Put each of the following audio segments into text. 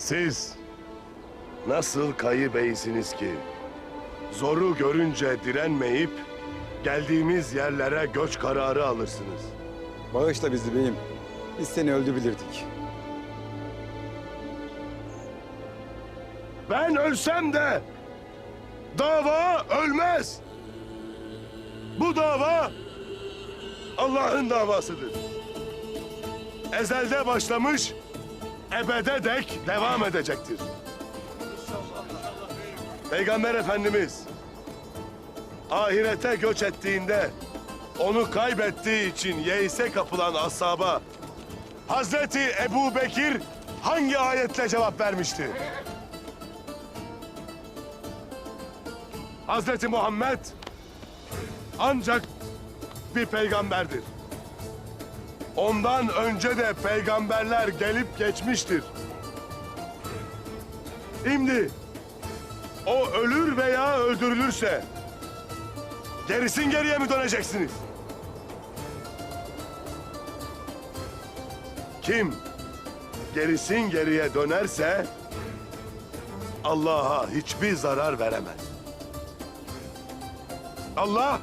Siz nasıl kayı beysiniz ki zoru görünce direnmeyip geldiğimiz yerlere göç kararı alırsınız. Bağışla bizi beyim. Biz seni öldü bilirdik. Ben ölsem de dava ölmez. Bu dava Allah'ın davasıdır. Ezelde başlamış, ebede dek devam edecektir. Peygamber Efendimiz ahirete göç ettiğinde onu kaybettiği için yeise kapılan ashaba Hazreti Ebu Bekir hangi ayetle cevap vermişti? Hazreti Muhammed ancak bir peygamberdir. Ondan önce de peygamberler gelip geçmiştir. Şimdi o ölür veya öldürülürse gerisin geriye mi döneceksiniz? Kim gerisin geriye dönerse Allah'a hiçbir zarar veremez. Allah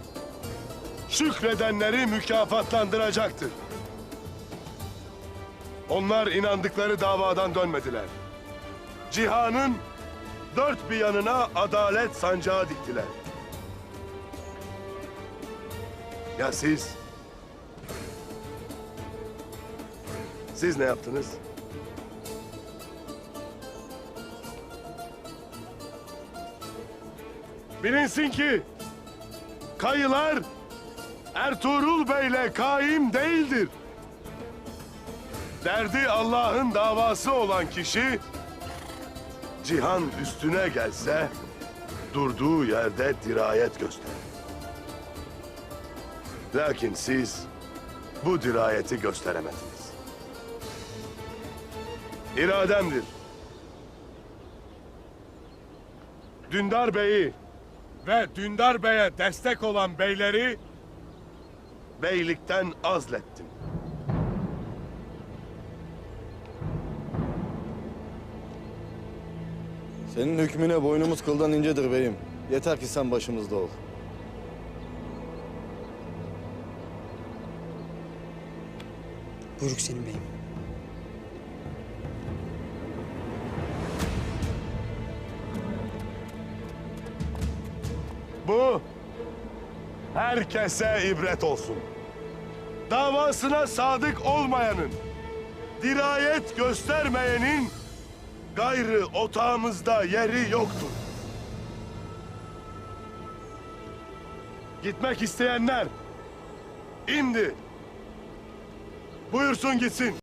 şükredenleri mükafatlandıracaktır. Onlar inandıkları davadan dönmediler. Cihanın dört bir yanına adalet sancağı diktiler. Ya siz? Siz ne yaptınız? Bilinsin ki kayılar Ertuğrul Bey'le kaim değildir. Derdi Allah'ın davası olan kişi cihan üstüne gelse durduğu yerde dirayet gösterir. Lakin siz bu dirayeti gösteremediniz. İrademdir. Dündar Bey'i ve Dündar Bey'e destek olan beyleri beylikten azlettim. Senin hükmüne boynumuz kıldan incedir beyim. Yeter ki sen başımızda ol. Buyruk senin beyim. Bu herkese ibret olsun. Davasına sadık olmayanın, dirayet göstermeyenin gayrı otağımızda yeri yoktur. Gitmek isteyenler indi. Buyursun gitsin.